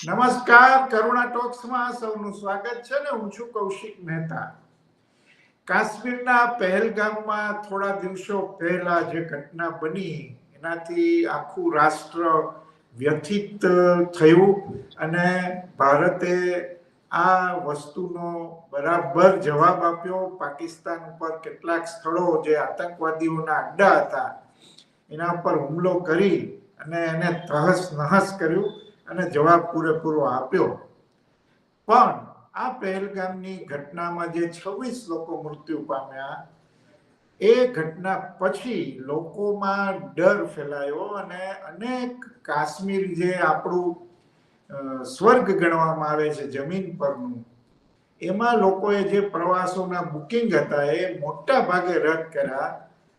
નમસ્કાર, કરુણા ટોક્સમાં સૌનું સ્વાગત છે ને હું છું કૌશિક મહેતા. કાશ્મીરના પહેલગામમાં થોડા દિવસો પહેલા જે ઘટના બની, એનાથી આખું રાષ્ટ્ર વ્યથિત થયું અને ભારતે આ વસ્તુનો બરાબર જવાબ આપ્યો. પાકિસ્તાન ઉપર કેટલાક સ્થળો જે આતંકવાદીઓના અડ્ડા હતા, એના પર હુમલો કરી અને એને તહસ નહસ કર્યું. અને જવાબ પૂરેપૂરો આપ્યો. પણ આ પહેલગામની ઘટનામાં જે છવ્વીસ લોકો મૃત્યુ પામ્યા, એ ઘટના પછી લોકોમાં ડર ફેલાયો અને અનેક કાશ્મીર જે આપણું સ્વર્ગ ગણવામાં આવે છે, જમીન પરનું, એમાં લોકોએ જે પ્રવાસોના બુકિંગ હતા એ મોટા ભાગે રદ કર્યા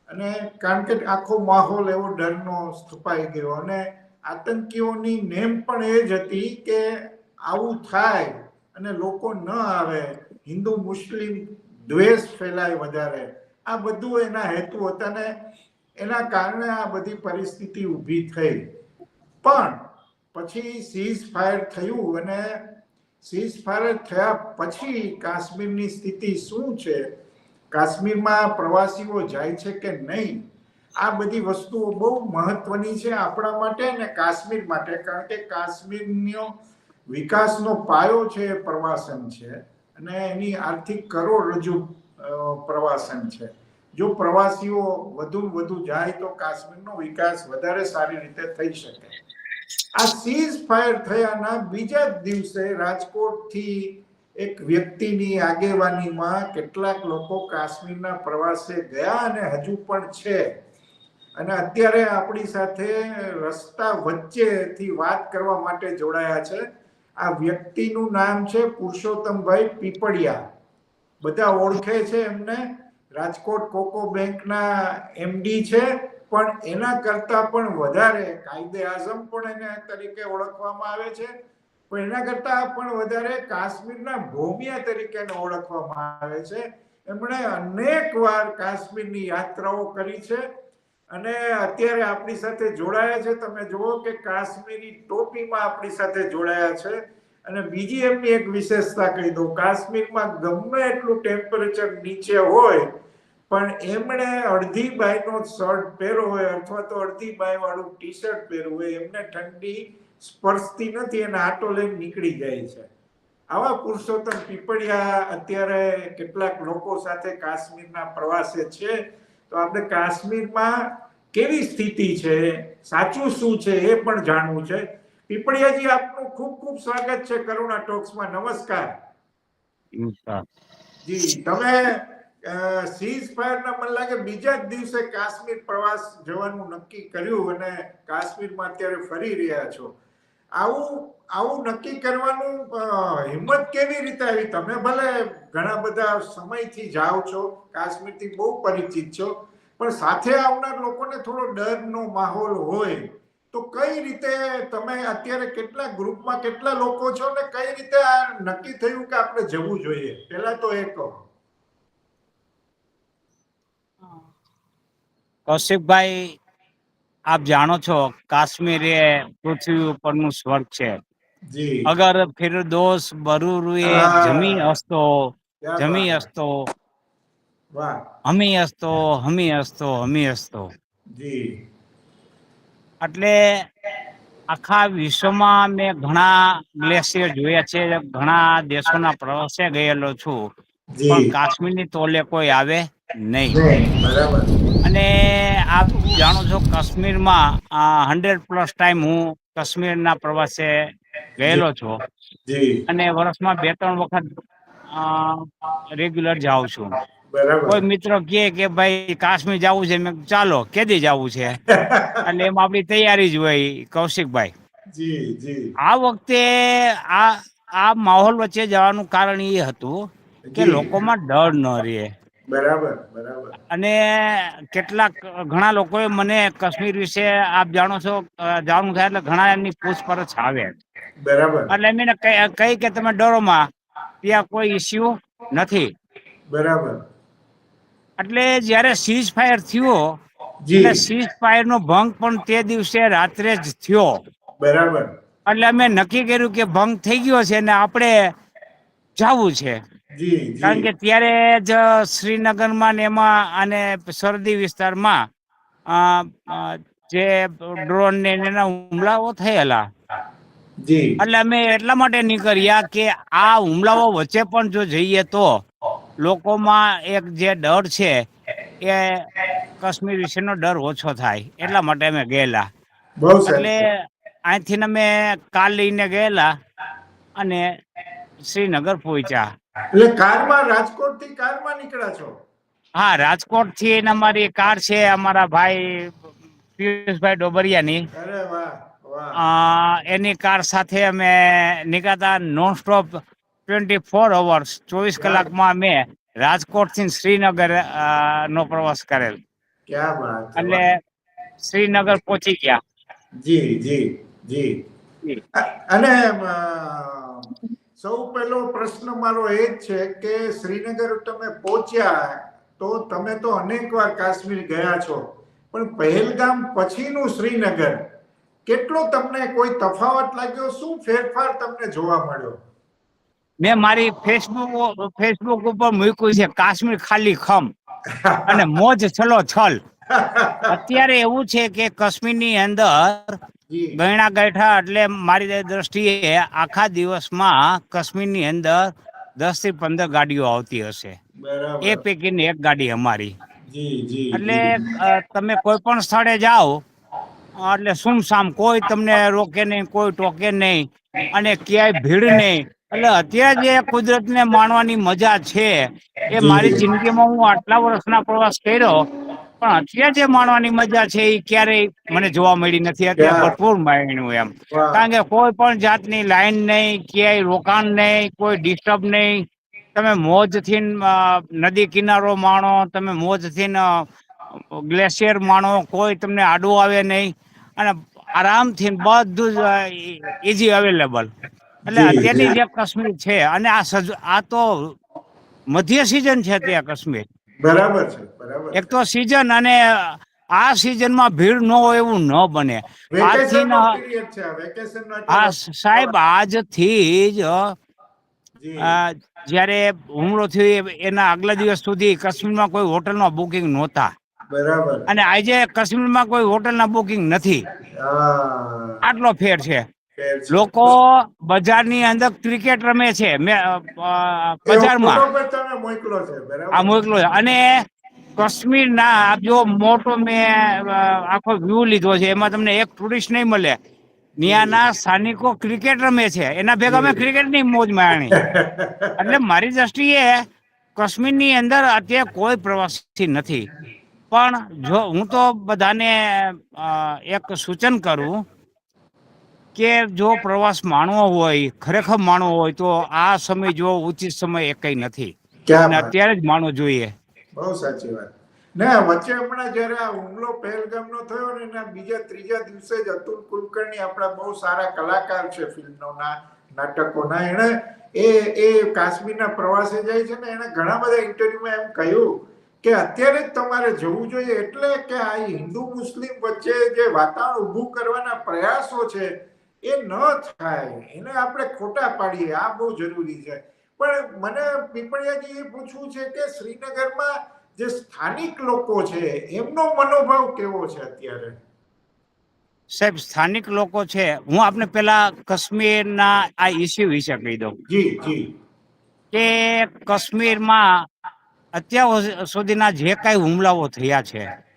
અને કારણ કે આખો માહોલ એવો ડરનો સ્થપાઈ ગયો અને આતંકીઓની નેમ પણ એ જ હતી કે આવું થાય અને લોકો ન આવે, હિન્દુ, મુસ્લિમ દ્વેષ ફેલાય વધારે. આ બધું એના હેતુ હતા ને એના કારણે આ બધી પરિસ્થિતિ ઊભી થઈ. પણ પછી સીઝ ફાયર થયું અને સીઝ ફાયર થયા પછી કાશ્મીરની સ્થિતિ શું છે? કાશ્મીરમાં પ્રવાસીઓ જાય છે કે નહીં? આ બધી વસ્તુઓ બહુ મહત્વની છે આપણા માટે અને કાશ્મીર માટે. કારણ કે કાશ્મીરનો વિકાસનો પાયો છે પ્રવાસન છે અને એની આર્થિક કરોડરજ્જુ પ્રવાસન છે. જો પ્રવાસીઓ વધુ વધુ જાય તો કાશ્મીરનો વિકાસ વધારે સારી રીતે થઈ શકે. આ સીઝ ફાયર થયાના બીજા દિવસે રાજકોટથી એક વ્યક્તિની આગેવાનીમાં કેટલાક લોકો કાશ્મીરના પ્રવાસે ગયા અને હજુ પણ છે. અને અત્યારે આપણી સાથે રસ્તા વચ્ચેથી વાત કરવા માટે જોડાયા છે. આ વ્યક્તિનું નામ છે પુરુષોત્તમભાઈ પીપળિયા. બધા ઓળખે છે એમને. રાજકોટ કોકો બેંકના એમડી છે, પણ એના કરતા પણ વધારે કાયદે આઝમ પણ એને તરીકે ઓળખવામાં આવે છે. પણ એના કરતા પણ વધારે કાશ્મીરના ભોમિયા તરીકે ઓળખવામાં આવે છે. એમણે અનેક વાર કાશ્મીરની યાત્રાઓ કરી છે. અને અત્યારે આપણી સાથે જોડાયા છે. તમે જુઓ કે કાશ્મીરી ટોપીમાં આપણી સાથે જોડાયા છે. અને બીજી એમની એક વિશેષતા કહી દઉં, કાશ્મીરમાં ગમે એટલું ટેમ્પરેચર નીચે હોય, પણ એમણે અડધી બાયનો શર્ટ પહેર્યો હોય અથવા તો અડધી બાય વાળું ટી શર્ટ પહેર્યું હોય, એમને ઠંડી સ્પર્શતી નથી અને આટો લઈને નીકળી જાય છે. આવા પુરુષોત્તમ પીપળિયા અત્યારે કેટલાક લોકો સાથે કાશ્મીરના પ્રવાસે છે. તો આપણે કાશ્મીરમાં કેવી સ્થિતિ છે? સાચું શું છે એ પણ જાણવું છે. પીપળિયાજી આપનું ખૂબ ખૂબ સ્વાગત છે કરુણા ટોક્સમાં. નમસ્કાર. જી તમે સીઝ ફાયરના મને લાગે બીજા જ દિવસે કાશ્મીર પ્રવાસ જવાનું નક્કી કર્યું અને કાશ્મીરમાં અત્યારે ફરી રહ્યા છો. આવું આવું નક્કી કરવાનું હિંમત કેવી રીતે આવી? તમે ભલે ઘણા બધા સમયથી જાઓ છો, કાશ્મીરથી બહુ પરિચિત છો, પણ સાથે આવનાર લોકોને થોડો ડરનો માહોલ હોય, તો કઈ રીતે તમે અત્યારે કેટલા ગ્રુપમાં કેટલા લોકો છો ને કઈ રીતે આ નક્કી થયું કે આપણે જવું જોઈએ? પહેલા તો એ કહો. કૌશિકભાઈ આપ જાણો છો કાશ્મીર એ પૃથ્વી ઉપરનું સ્વર્ગ છે. અગર ફિરદોસ બરૂરુએ. જમી હસતો જમી. હસતો હમી હસતો હમી હસતો હમી હસતો એટલે આખા વિશ્વમાં મેં ઘણા ગ્લેશિયર જોયા છે ઘણા દેશોના પ્રવાસે ગયેલો છું. પણ કાશ્મીરની તોલે કોઈ આવે નહીં. નહીં, બરાબર. અને આપ જાણો છો કાશ્મીરમાં હંડ્રેડ પ્લસ ટાઈમ હું કાશ્મીરના પ્રવાસે ગયેલો છો. અને વર્ષમાં બે ત્રણ વખત રેગ્યુલર જાઉં છું. કોઈ મિત્ર કહે કે ભાઈ કાશ્મીર જવું છે મેં ચાલો કેદી જવું છે? એટલે એમાં આપણી તૈયારી જ હોય કૌશિકભાઈ. આ વખતે આ આ માહોલ વચ્ચે જવાનું કારણ એ હતું કે લોકોમાં ડર ન રહે. બરાબર બરાબર. અને કેટલાક ઘણા લોકોએ મને કાશ્મીર વિશે આપ જાણો છો અ, જાણવું થાય એટલે ઘણા એમની પૂછપરછ આવે. બરાબર. એટલે એમને કહી કે તમે ડરોમાં ત્યાં કોઈ ઇસ્યુ નથી. બરાબર. એટલે જ્યારે સીઝ ફાયર થયો એટલે સીઝ ફાયર નો ભંગ પણ તે દિવસે રાત્રે જ થયો. બરાબર. એટલે અમે નક્કી કર્યું કે ભંગ થઈ ગયો છે ને આપણે જવું છે. કારણ કે ત્યારે જ શ્રીનગરમાં ને એમાં અને સરહદી વિસ્તારમાં જે ડ્રોન ને એના હુમલાઓ થયેલા. એટલે અમે એટલા માટે નીકળ્યા કે આ હુમલાઓ વચ્ચે પણ જો જઈએ તો લોકોમાં એક જે ડર છે એ કાશ્મીર વિશેનો ડર ઓછો થાય. એટલા માટે અમે ગયેલા. એટલે અહીંથી ને અમે કાલ લઈને ગયેલા અને શ્રીનગર પહોંચ્યા. એટલે કારમાં રાજકોટથી કારમાં નીકળ્યા છો? હા રાજકોટથી અમારી કાર છે અમારા ભાઈ પિયુષભાઈ ડોબરિયાની. અરે વાહ એની કાર સાથે અમે નીકળતા non stop twenty four hours ચોવીસ કલાકમાં અમે રાજકોટથી શ્રીનગર નો પ્રવાસ કરેલ. એટલે શ્રીનગર પહોંચી ગયા. જી જી જી. અને સૌ પહેલો પ્રશ્ન મારો એ જ છે કે શ્રીનગર તમે પહોંચ્યા તો તમે તો અનેક વાર કાશ્મીર ગયા છો. પણ પહેલગામ પછીનું શ્રીનગર કેટલો તમને કોઈ તફાવત લાગ્યો? શું ફેરફાર તમને જોવા મળ્યો? મેં મારી ફેસબુક ફેસબુક ઉપર મૂક્યું છે કાશ્મીર ખાલી ખમ અને મોજ છલો છલ. અત્યારે એવું છે કે કાશ્મીરની અંદર ગયણા ગયઠા એટલે મારી દ્રષ્ટિએ આખા દિવસમાં કાશ્મીરની અંદર દસથી પંદર ગાડીઓ આવતી હશે. એ પૈકીની એક ગાડી અમારી. એટલે તમે કોઈ પણ સ્થળે જાઓ એટલે સુમસામ કોઈ તમને રોકે નહીં કોઈ ટોકે નહીં અને ક્યાંય ભીડ નહીં. એટલે અત્યારે જે કુદરતને માણવાની મજા છે એ. મારી જિંદગીમાં હું આટલા વર્ષના પ્રવાસ કર્યો પણ અત્યારે જે માણવાની મજા છે એ ક્યારેય મને જોવા મળી નથી. અત્યારે? ભરપૂર માણ્યું એમ. કારણ કે કોઈ પણ જાતની લાઈન નહીં ક્યાંય રોકાણ નહીં કોઈ ડિસ્ટર્બ નહીં. તમે મોજથી નદી કિનારો માણો તમે મોજથી ગ્લેશિયર માણો કોઈ તમને આડું આવે નહીં. અને આરામથી બધું જ ઇઝી અવેલેબલ એટલે અત્યારની જે. કાશ્મીર છે અને આ સજ આ તો મધ્ય સિઝન છે ત્યાં કાશ્મીર. બરાબર છે બરાબર એક તો સિઝન અને આ સિઝનમાં ભીડ ન હોય એવું ન બને. ન નો નો આ સાહેબ આજથી જ જી. જ્યારે હુમલો થયો એના આગલા દિવસ સુધી કાશ્મીરમાં કોઈ હોટલના બુકિંગ નહોતા. બરાબર. અને આજે કાશ્મીરમાં કોઈ હોટલના બુકિંગ નથી. આટલો ફેર છે. લોકો બજારની અંદર ક્રિકેટ રમે છે. બજારમાં. મોકલો છે બરાબર? આ મોકલો છે. અને કાશ્મીરના આ જો મોટો મેં આખો વ્યૂ લીધો છે એમાં તમને એક ટુરિસ્ટ નહીં મળે. ત્યાંના સ્થાનિકો ક્રિકેટ રમે છે. એના ભેગા મેં ક્રિકેટની મોજ માણી. એટલે મારી દ્રષ્ટિએ કાશ્મીરની અંદર અત્યારે કોઈ પ્રવાસી નથી. પણ જો હું તો બધાને એક સૂચન કરું કે જો પ્રવાસ માણવો હોય ખરેખર માણવો હોય તો આ સમય જો ઉચિત સમય નથી. ક્યાં અને વાત. અત્યારે જ માણવો જોઈએ. બહુ સાચી વાત. ને વચ્ચે હમણાં જયારે આ હુમલો પહેલગામનો થયો ને એના બીજા ત્રીજા દિવસે જ અતુલ કુલકર્ણી આપણા બહુ સારા કલાકાર છે ફિલ્મોના નાટકોના. એણે એ એ કાશ્મીરના પ્રવાસે જાય છે ને એણે ઘણા બધા ઇન્ટરવ્યુમાં એમ કહ્યું કે અત્યારે જ તમારે જવું જોઈએ એટલે કે આ હિન્દુ મુસ્લિમ વચ્ચે જે વાતાવરણ ઊભું કરવાના પ્રયાસો છે એ ન થાય. એને આપણે ખોટા પાડીએ. આ બહુ જરૂરી છે. પણ મને પીપળિયાજી એ પૂછવું છે કે શ્રીનગરમાં જે સ્થાનિક લોકો છે એમનો મનોભાવ કેવો છે અત્યારે? સાહેબ સ્થાનિક લોકો છે. હું આપને પેલા કાશ્મીરના આ ઇસ્યુ વિશે કહી દઉં. જી જી. કે કાશ્મીરમાં અત્યાર સુધીના જે કાંઈ હુમલાઓ થયા છે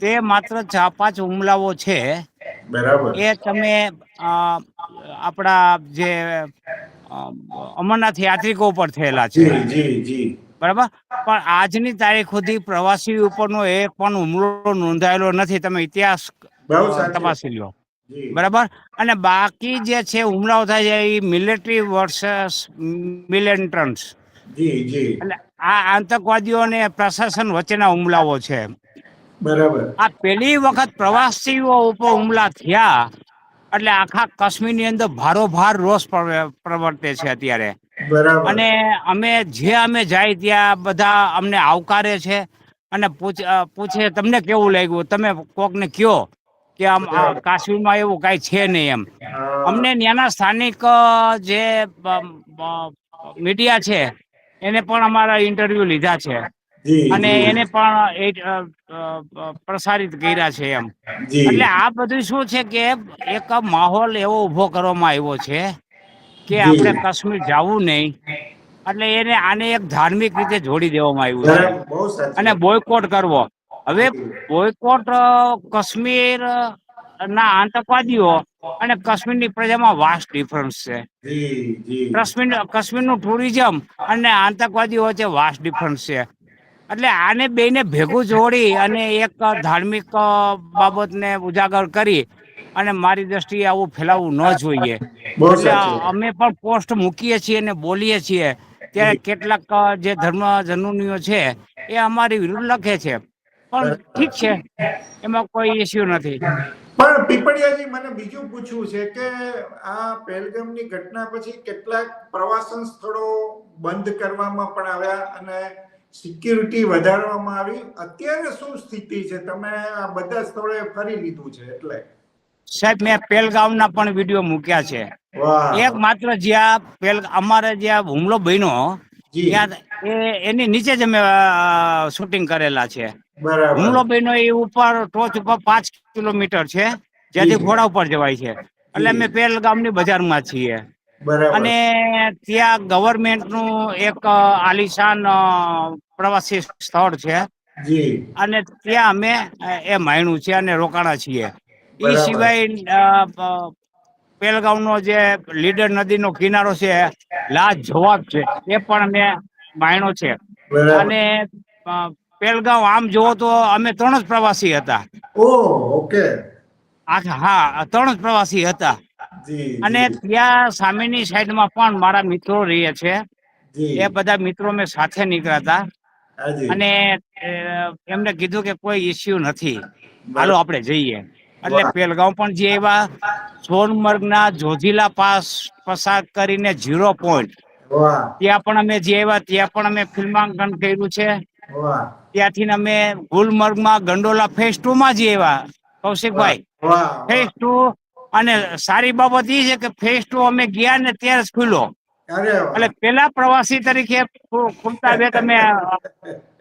તે માત્ર ચાર પાંચ હુમલાઓ છે. બરાબર. એ તમે આપણા જે અમરનાથ યાત્રિકો ઉપર થયેલા છે. બરાબર? પણ આજની તારીખ સુધી પ્રવાસી ઉપરનો એક પણ હુમલો નોંધાયેલો નથી. તમે ઇતિહાસ તપાસી લો. બરાબર? અને બાકી જે છે હુમલાઓ થાય છે એ મિલિટરી વર્સસ મિલિટન્ટ્સ એટલે આ આતંકવાદીઓ અને પ્રશાસન વચ્ચેના હુમલાઓ છે. બરાબર. આ પહેલી વખત પ્રવાસીઓ ઉપર હુમલા થયા એટલે આખા કાશ્મીરની અંદર ભારોભાર રોષ પ્રવર્તે છે અત્યારે. અને અમે જે અમે જાય ત્યાં બધા અમને આવકારે છે. અને પૂછે તમને કેવું લાગ્યું? તમે કોકને કયો કે આમ માં કાશ્મીરમાં એવું કાંઈ છે નહીં એમ? અમને ત્યાંના સ્થાનિક જે મીડિયા છે એને પણ અમારા ઇન્ટરવ્યુ લીધા છે. અને એને પણ પ્રસારિત કર્યા છે એમ. એટલે આ બધું શું છે કે એક માહોલ એવો ઊભો કરવામાં આવ્યો છે કે આપણે કાશ્મીર જવું નહીં. એટલે એને આને એક ધાર્મિક રીતે જોડી દેવામાં આવ્યું છે. અને. બોયકોટ કરવો. હવે બોયકોટ કાશ્મીર ના આતંકવાદીઓ અને કાશ્મીરની પ્રજામાં વાસ્ટ ડિફરન્સ છે. કાશ્મીર કાશ્મીરનું ટુરિઝમ અને આતંકવાદીઓ વચ્ચે વાસ્ટ ડિફરન્સ છે. એટલે આને બેને ભેગું જોડી અને એક ધાર્મિક બાબત બાબતને ઉજાગર કરી અને મારી દ્રષ્ટિએ આવું ફેલાવવું ન જોઈએ. એટલે અમે પણ પોસ્ટ મૂકીએ છીએ અને બોલીએ છીએ ત્યારે કેટલાક જે ધર્મ જનુનીઓ છે એ અમારી વિરુદ્ધ લખે છે. પણ ઠીક છે એમાં કોઈ ઇસ્યુ નથી. પણ પીપળિયાજી મને બીજું પૂછવું છે કે આ પહેલગામની ઘટના પછી કેટલાક પ્રવાસન સ્થળો બંધ કરવામાં પણ આવ્યા અને સિક્યુરિટી વધારવામાં આવી. અત્યારે શું સ્થિતિ છે? તમે આ બધા સ્થળે ફરી લીધું છે એટલે. સાહેબ મેં પહેલગામના પણ વીડિયો મૂક્યા છે. એક માત્ર જ્યાં પેલ અમારે જ્યાં હુમલો બન્યો ત્યાં એ એની નીચે જ અમે શૂટિંગ કરેલા છે. હુમલો બન્યો એ ઉપર ટોચ ઉપર પાંચ કિલોમીટર છે. જ્યાંથી. ઘોડા ઉપર જવાય છે. એટલે અમે પેલગામની બજારમાં છીએ. અને ત્યાં ગવર્મેન્ટનું એક આલિશાન પ્રવાસી સ્થળ છે. અને ત્યાં અમે એ માયણું છે અને રોકાણા છીએ. એ. સિવાય નો જે લીડર નદીનો કિનારો છે લાજ જવાબ છે. એ પણ અમે માયણો છે. અને પેલગાંવ આમ જોવો તો અમે ત્રણ જ પ્રવાસી હતા. ઓકે. હા ત્રણ જ પ્રવાસી હતા. અને ત્યાં સામેની સાઈડમાં પણ મારા મિત્રો રહે છે. એ બધા મિત્રો મેં સાથે નીકળ્યા હતા. અને એમને કીધું કે કોઈ ઇસ્યુ નથી. હાલો આપણે જઈએ. એટલે પેલગાંવ પણ જે એવા સોનમર્ગના જોજીલા પાસ પસાર કરીને ઝીરો પોઈન્ટ ત્યાં પણ અમે જે એવા ત્યાં પણ અમે ફિલ્માંકન કર્યું છે. ત્યાંથી અમે અમે ગુલમર્ગમાં ગંડોલા ફેસ ટુ માં જે એવા કૌશિકભાઈ. ફેસ ટુ અને સારી બાબત એ છે કે ફેસ ટુ અમે ગયા ને ત્યારે જ ખુલ્યો એટલે પેલા પ્રવાસી તરીકે ખુલતા બે તમે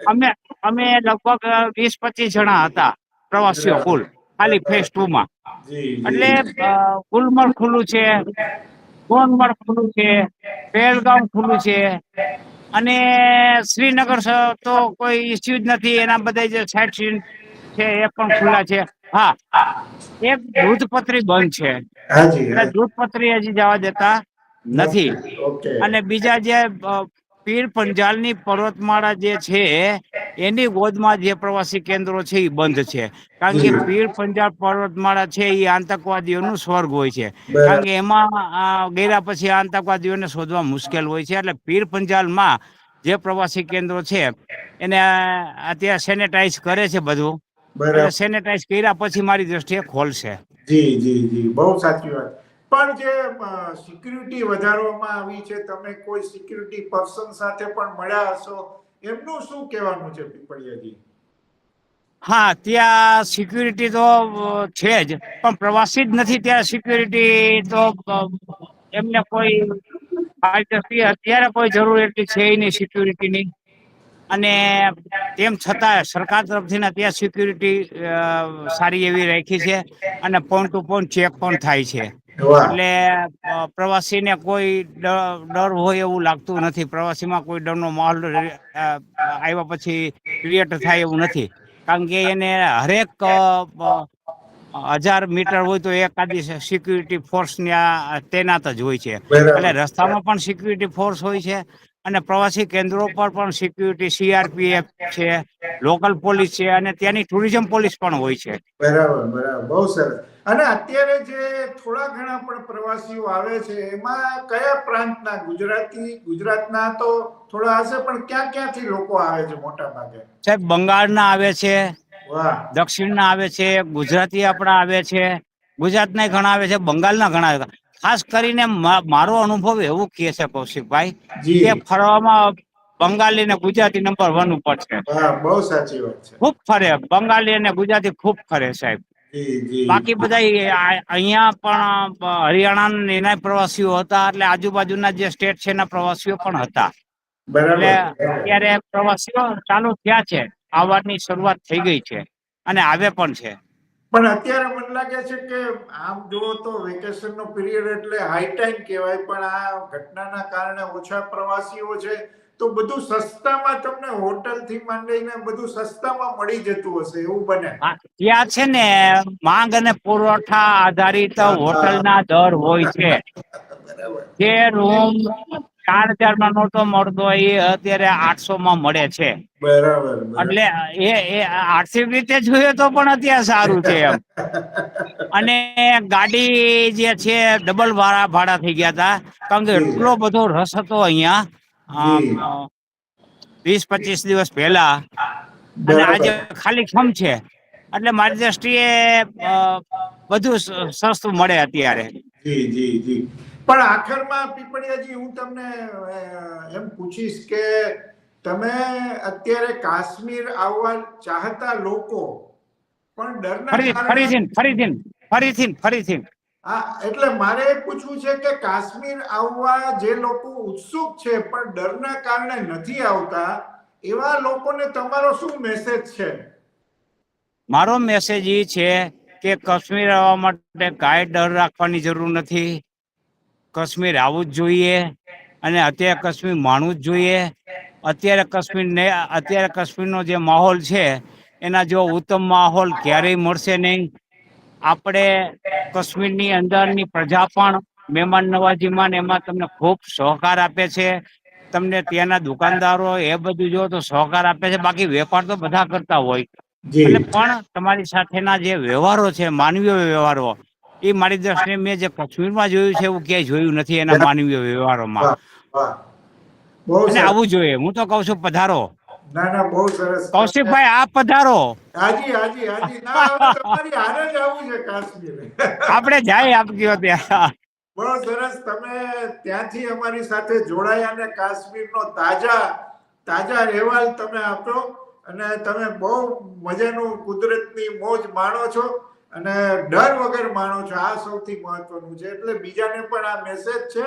અમે અમે લગભગ વીસ પચીસ જણા હતા પ્રવાસીઓ કુલ ખાલી ફેસ ટુ માં. એટલે ગુલમર્ગ ખુલ્લું છે સોનમર્ગ ખુલ્લું છે પહેલગામ ખુલ્લું છે. અને શ્રીનગર તો કોઈ ઇસ્યુ જ નથી એના બધા જે સાઇટ સીન છે એ પણ ખુલ્લા છે. હા. એ દૂધપત્રી બંધ છે. એટલે દૂધપત્રી હજી જવા દેતા નથી. અને બીજા જે પીર પંજાલની પર્વતમાળા જે છે એની ગોદમાં જે પ્રવાસી કેન્દ્રો છે એ બંધ છે. કારણ કે. પીર પંજાલ પર્વતમાળા છે એ આતંકવાદીઓનું સ્વર્ગ હોય છે. કારણ કે એમાં ગયા પછી આતંકવાદીઓને શોધવા મુશ્કેલ હોય છે. એટલે પીર પંજાલમાં જે પ્રવાસી કેન્દ્રો છે એને અત્યારે સેનેટાઈઝ કરે છે બધું. સેનેટાઈઝ કર્યા પછી મારી દ્રષ્ટિએ ખોલશે. જી જી જી. બહુ સાચી વાત. પણ જે સિક્યુરિટી વધારવામાં આવી છે તમે કોઈ સિક્યુરિટી પર્સન સાથે પણ મળ્યા હશો એમનું શું કહેવાનું છે પીપળિયાજી? હા ત્યાં સિક્યુરિટી તો છે જ પણ પ્રવાસી જ નથી ત્યાં સિક્યુરિટી તો એમને કોઈ મારી દ્રષ્ટિએ અત્યારે કોઈ જરૂર એટલી છે નહીં સિક્યુરિટીની અને તેમ છતાં સરકાર તરફથી અત્યારે સિક્યુરિટી સારી એવી રાખી છે અને પોઈન્ટ ટુ પોઈન્ટ ચેક પણ થાય છે. એટલે પ્રવાસીને કોઈ ડર હોય એવું લાગતું નથી. પ્રવાસીમાં કોઈ ડરનો માહોલ આવ્યા પછી ક્રિએટ થાય એવું નથી. કારણ કે એને હરેક હજાર મીટર હોય તો એકાદી સિક્યુરિટી ફોર્સ તૈનાત જ હોય છે. એટલે રસ્તામાં પણ સિક્યુરિટી ફોર્સ હોય છે અને પ્રવાસી કેન્દ્રો પર પણ સિક્યુરિટી સીઆરપીએફ છે લોકલ પોલીસ છે અને ત્યાંની ટુરિઝમ પોલીસ પણ હોય છે. બરાબર બરાબર. બહુ સરસ. અને અત્યારે જે થોડા ઘણા પણ પ્રવાસીઓ આવે છે એમાં કયા પ્રાંતના? ગુજરાતી ગુજરાતના તો થોડા હશે પણ ક્યાં ક્યાંથી લોકો આવે છે મોટા ભાગે? સાહેબ બંગાળના આવે છે દક્ષિણના આવે છે ગુજરાતી આપણા આવે છે ગુજરાતના ઘણા આવે છે બંગાળના ઘણા આવે છે. ખાસ કરીને મારો અનુભવ એવું કહે છે કૌશિકભાઈ કે ફરવામાં બંગાળી ને ગુજરાતી નંબર વન ઉપર છે. બહુ સાચી વાત છે. ખૂબ ફરે બંગાળી અને ગુજરાતી ખૂબ ફરે સાહેબ. બાકી બધા અહીંયા પણ હરિયાણા એના પ્રવાસીઓ હતા એટલે આજુબાજુના જે સ્ટેટ છે એના પ્રવાસીઓ પણ હતા. એટલે અત્યારે પ્રવાસીઓ ચાલુ થયા છે. આવવાની શરૂઆત થઈ ગઈ છે. અને આવે પણ છે. પણ અત્યારે મને લાગે છે કે આમ જુઓ તો વેકેશન નો પીરિયડ એટલે હાઈ ટાઈમ કહેવાય પણ આ ઘટનાના કારણે ઓછા પ્રવાસીઓ છે તો બધું સસ્તામાં તમને હોટલથી માંડીને બધું સસ્તામાં મળી જતું હશે એવું બને. ત્યાં છે ને માંગ અને પુરવઠા આધારિત હોટલના દર હોય છે. જે રૂમ ચાર હજારમાં નોટો મળતો એ અત્યારે આઠસો માં મળે છે. બરાબર. એટલે એ એ આર્થિક રીતે જોઈએ તો પણ અત્યારે સારું છે એમ. અને ગાડી જે છે ડબલ ભાડા ભાડા થઈ ગયા હતા. કારણ કે એટલો બધો રસ હતો અહીંયા. વીસ પચીસ દિવસ પહેલા. અને આજે ખાલી ખમ છે. એટલે મારી દ્રષ્ટિએ બધું સસ્તું મળે અત્યારે. જી જી જી. પણ આખરમાં પીપળિયાજી હું તમને એમ પૂછીશ કે તમે અત્યારે કાશ્મીર આવવા ચાહતા લોકો પણ ડરના ફરીથી ફરીથી ફરીથી ફરીથી હા એટલે મારે એ પૂછવું છે કે કાશ્મીર આવવા જે લોકો ઉત્સુક છે પણ ડરના કારણે નથી આવતા એવા લોકોને તમારો શું મેસેજ છે? મારો મેસેજ એ છે કે કાશ્મીર આવવા માટે કાંઈ ડર રાખવાની જરૂર નથી. કાશ્મીર આવવું જ જોઈએ અને અત્યારે કાશ્મીર માણવું જ જોઈએ. અત્યારે કાશ્મીરને અત્યારે કાશ્મીરનો જે માહોલ છે એના જો ઉત્તમ માહોલ ક્યારેય મળશે નહીં. આપણે કાશ્મીરની અંદરની પ્રજા પણ મહેમાન નવાજીમાં એમાં તમને ખૂબ સહકાર આપે છે. તમને ત્યાંના દુકાનદારો એ બધું જો તો સહકાર આપે છે. બાકી વેપાર તો બધા કરતા હોય. એટલે પણ તમારી સાથેના જે વ્યવહારો છે માનવીય વ્યવહારો એ મારી દ્રષ્ટિએ મેં જે કાશ્મીરમાં જોયું છે એવું ક્યાંય જોયું નથી એના માનવીય વ્યવહારોમાં. અને આવું જોઈએ. હું તો કઉ છું પધારો. ના ના બહુ સરસ. કૌશિકભાઈ આ પધારો. હાજી હાજી હાજી. ના તમારી હારે જ આવું છે કાશ્મીર. આપણે જાય આપજો ત્યાં. બહુ સરસ. તમે ત્યાંથી અમારી સાથે જોડાયા અને કાશ્મીરનો તાજા તાજા અહેવાલ તમે આપ્યો અને તમે બહુ મજાનું કુદરતની મોજ માણો છો. અને ડર વગર માણો છો. આ સૌથી મહત્વનું છે. એટલે બીજાને પણ આ મેસેજ છે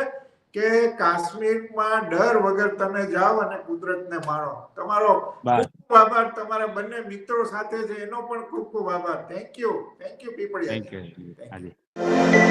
કે કાશ્મીરમાં ડર વગર તમે જાઓ અને કુદરતને માણો. તમારો ખૂબ ખૂબ આભાર. તમારા બંને મિત્રો સાથે છે. એનો પણ ખૂબ ખૂબ આભાર. Thank you thank you Pipaliya. Thank you